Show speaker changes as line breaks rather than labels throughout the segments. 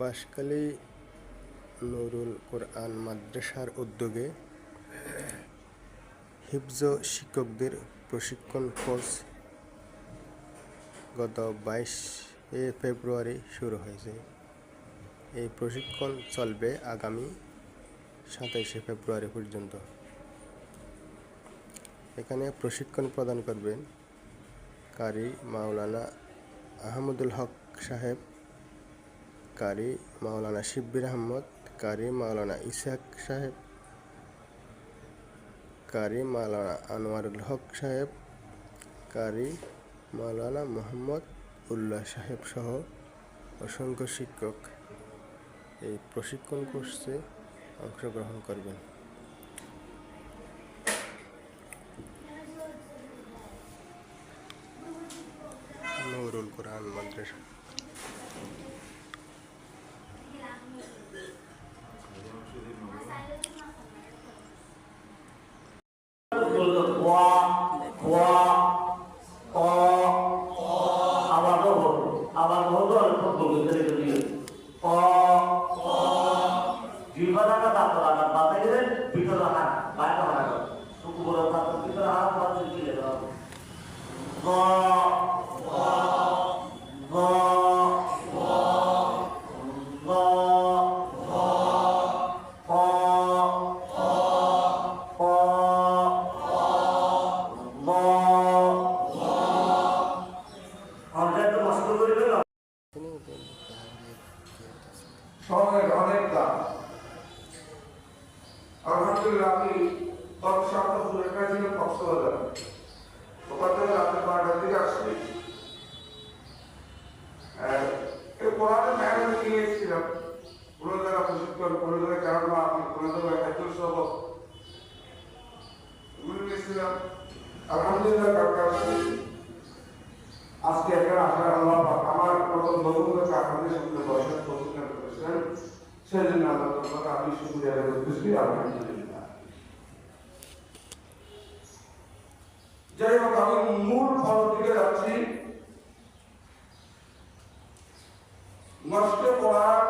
বাঁশখালী নুরুল কোরআন মাদ্রাসার উদ্যোগে হিফজ শিক্ষকদের প্রশিক্ষণ কোর্স গত বাইশে ফেব্রুয়ারি শুরু হয়েছে। এই প্রশিক্ষণ চলবে আগামী সাতাইশে ফেব্রুয়ারি পর্যন্ত। এখানে প্রশিক্ষণ প্রদান করবেন কারি মাওলানা আহমদুল হক সাহেব কারি মাওলানা শিব্বির আহমদ, কারি মাওলানা ইসাক সাহেব, কারি মাওলানা আনোয়ারুল হক সাহেব, কারি মাওলানা মোহাম্মদ উল্লাহ সাহেব সহ অসংখ্য শিক্ষক এই প্রশিক্ষণ কোর্সে অংশগ্রহণ করবেন। নুরুল কোরআন মাদ্রাসা।
ওয়া ওয়া, অ, আবার বল আবার বল অল্প বলতে দিও অ জিবানাটা তারপর আবার বাতাই দিলেন ভিতরে হাত বাইরে হাত টুকু বড় ভিতরে হাত বাতাই দিলে গ
সময়ের অনেক দাম। আলহামদুলিল্লাহ, আমি গত সপ্তাহ দূরে ছিলাম কক্সবাজার ওখান থেকে রাত্রে বারোটার দিকে আসছি। আমার প্রথম বন্ধুগুলোকে আপনাদের সামনে বসার প্রতিষ্ঠান করেছেন সেই জন্য আল্লাহ তোমাকে আমি সুবিধা করতেছি আলহামদুলিল্লাহ যাই হোক আমি মূল ফল দিকে যাচ্ছি নষ্ট করার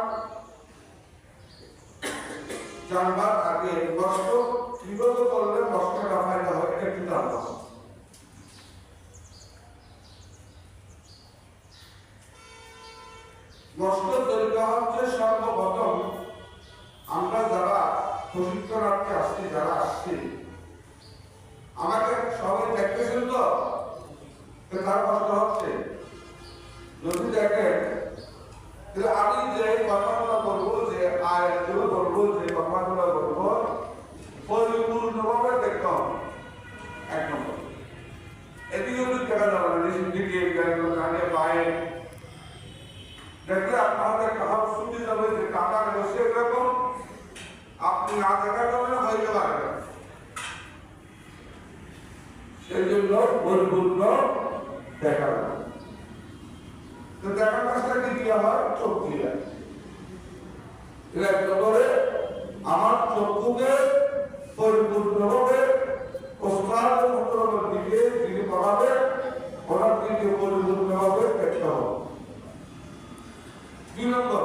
জানবার আগে নষ্ট কীভাবে করলে নষ্টটা ফায়দা হয় এটা জানতে হবে নষ্ট তরিকা হচ্ছে সর্বপ্রথম আমরা যারা প্রশিক্ষণার্থী আসছি, যারা আসছি, আমাকে সবাই দেখতেছেন তো? তো কার কষ্ট হচ্ছে, যদি দেখেন, তাহলে আমি যে কথাগুলো বলব, যে আয়াতগুলো বলব, যে কথাগুলো বলব, পরিপূর্ণভাবে দেখতে এক নম্বর, এদিকে দেখা যাবে না দিকে কানে পায়ে দেখলে আপনাদের সুবিধা হবে যে টাকা বসে এরকম আপনি না দেখার কারণে। সেই জন্য পরিপূর্ণ দেখা যাবে। তো দেখার কাজটা কি দিয়া হয় চোখ দিয়ে একটা করে আমার চক্ষুকে পরিপূর্ণভাবে প্রস্তাব দিকে দিকে পড়াবে ওনার দিকে পরিপূর্ণভাবে দেখতে হবে দুই নম্বর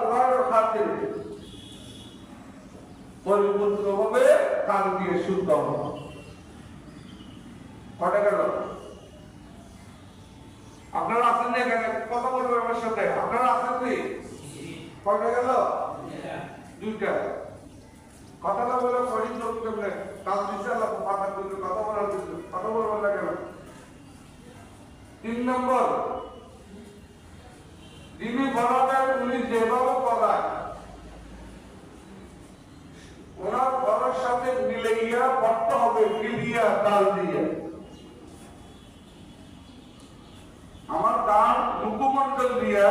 কোরআনের খাতে পরিপূর্ণভাবে কান দিয়ে শুনতে হবে কটা গেল? আপনারা আছেন না এখানে? কথা বলবেন আমার সাথে? আপনারা আছেন কি? কটা গেল? দুইটা। কথাটা বলে শরীর লোক করলে কাজ দিচ্ছে কথা বলতে কথা বলার জন্য। কথা বলবেন না কেন? তিন নম্বর, যিনি বলাবেন উনি যেভাবে সপ্তাহ ফিরিয়ে তাল দিয়ে আমার তার মুখমণ্ডল দিয়ে